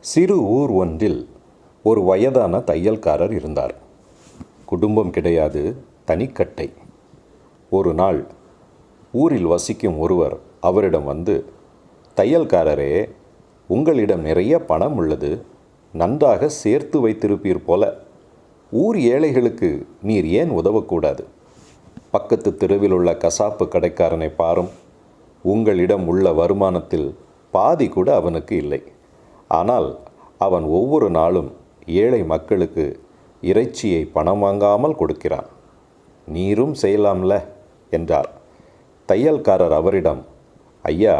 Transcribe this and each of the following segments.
சிறு ஊர் ஒன்றில் ஒரு வயதான தையல்காரர் இருந்தார். குடும்பம் கிடையாது தனிக்கட்டை. ஒரு நாள் ஊரில் வசிக்கும் ஒருவர் அவரிடம் வந்து தையல்காரரே உங்களிடம் நிறைய பணம் உள்ளது. நன்றாக சேர்த்து வைத்திருப்பீர் போல. ஊர் ஏழைகளுக்கு நீர் ஏன் உதவக்கூடாது? பக்கத்து தெருவில் உள்ள கசாப்பு கடைக்காரனை பாரும். உங்களிடம் உள்ள வருமானத்தில் பாதி கூட அவனுக்கு இல்லை. ஆனால் அவன் ஒவ்வொரு நாளும் ஏழை மக்களுக்கு இறைச்சியை பணம் வாங்காமல் கொடுக்கிறான். நீரும் செய்யலாம்ல என்றார். தையல்காரர் அவரிடம் ஐயா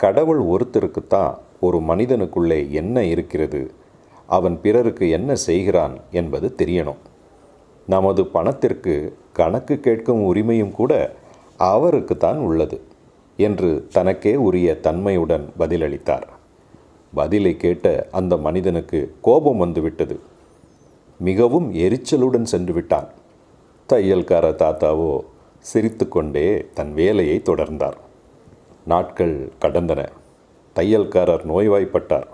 கடவுள் ஒருத்தருக்குத்தான் ஒரு மனிதனுக்குள்ளே என்ன இருக்கிறது? அவன் பிறருக்கு என்ன செய்கிறான் என்பது தெரியணும். நமது பணத்திற்கு கணக்கு கேட்கும் உரிமையும் கூட அவருக்குத்தான் உள்ளது என்று தனக்கே உரிய தன்மையுடன் பதிலளித்தார். பதிலை கேட்ட அந்த மனிதனுக்கு கோபம் வந்துவிட்டது. மிகவும் எரிச்சலுடன் சென்று விட்டான். தையல்கார தாத்தாவோ சிரித்துக்கொண்டே தன் வேலையை தொடர்ந்தார். நாட்கள் கடந்தன. தையல்காரர் நோய்வாய்ப்பட்டார்.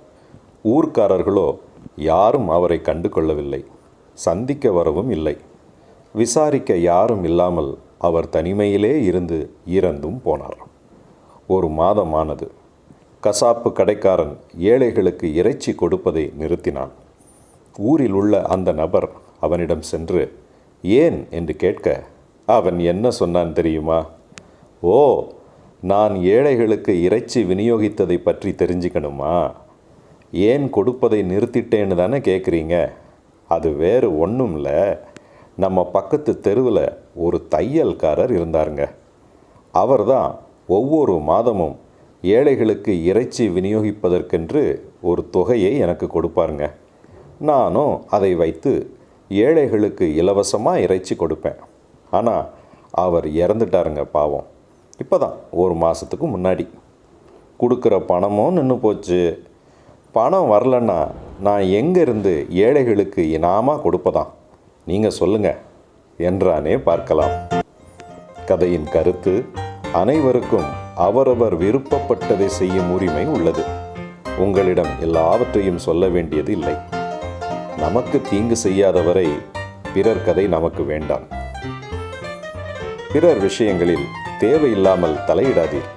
ஊர்க்காரர்களோ யாரும் அவரை கண்டு கொள்ளவில்லை சந்திக்க வரவும் இல்லை. விசாரிக்க யாரும் இல்லாமல் அவர் தனிமையிலே இருந்து இறந்தும் போனார். ஒரு மாதமானது. கசாப்பு கடைக்காரன் ஏழைகளுக்கு இறைச்சி கொடுப்பதை நிறுத்தினான். ஊரில் உள்ள அந்த நபர் அவனிடம் சென்று ஏன்? என்று கேட்க அவன் என்ன சொன்னான் தெரியுமா? ஓ நான் ஏழைகளுக்கு இறைச்சி விநியோகித்ததை பற்றி தெரிஞ்சுக்கணுமா? ஏன் கொடுப்பதை நிறுத்திட்டேன்னு தானே கேட்குறீங்க அது வேறு ஒன்றும் இல்லை நம்ம பக்கத்து தெருவில் ஒரு தையல்காரர் இருந்தாருங்க. அவர் தான் ஒவ்வொரு மாதமும் ஏழைகளுக்கு இறைச்சி விநியோகிப்பதற்கென்று ஒரு தொகையை எனக்கு கொடுப்பாருங்க. நானும் அதை வைத்து ஏழைகளுக்கு இலவசமாக இறைச்சி கொடுப்பேன். ஆனால் அவர் இறந்துட்டாருங்க பாவம். இப்போ தான் ஒரு மாதத்துக்கு முன்னாடி. கொடுக்குற பணமும் நின்று போச்சு. பணம் வரலன்னா நான் எங்கேருந்து ஏழைகளுக்கு இனாமாக கொடுப்பதான் நீங்கள் சொல்லுங்கள் என்றானே பார்க்கலாம். கதையின் கருத்து அனைவருக்கும் அவரவர் விருப்பப்பட்டதை செய்யும் உரிமை உள்ளது. உங்களிடம் எல்லாவற்றையும் சொல்ல வேண்டியது இல்லை. நமக்கு தீங்கு செய்யாதவரை பிறர் கதை நமக்கு வேண்டாம். பிறர் விஷயங்களில் தேவையில்லாமல் தலையிடாதீர்.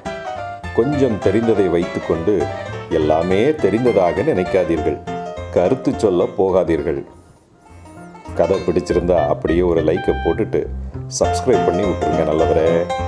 கொஞ்சம் தெரிந்ததை வைத்துக்கொண்டு எல்லாமே தெரிந்ததாக நினைக்காதீர்கள். கருத்து சொல்ல போகாதீர்கள். கதை பிடிச்சிருந்தா அப்படியே ஒரு லைக்கை போட்டுட்டு சப்ஸ்கிரைப் பண்ணி விட்டுருங்க நல்லவரே.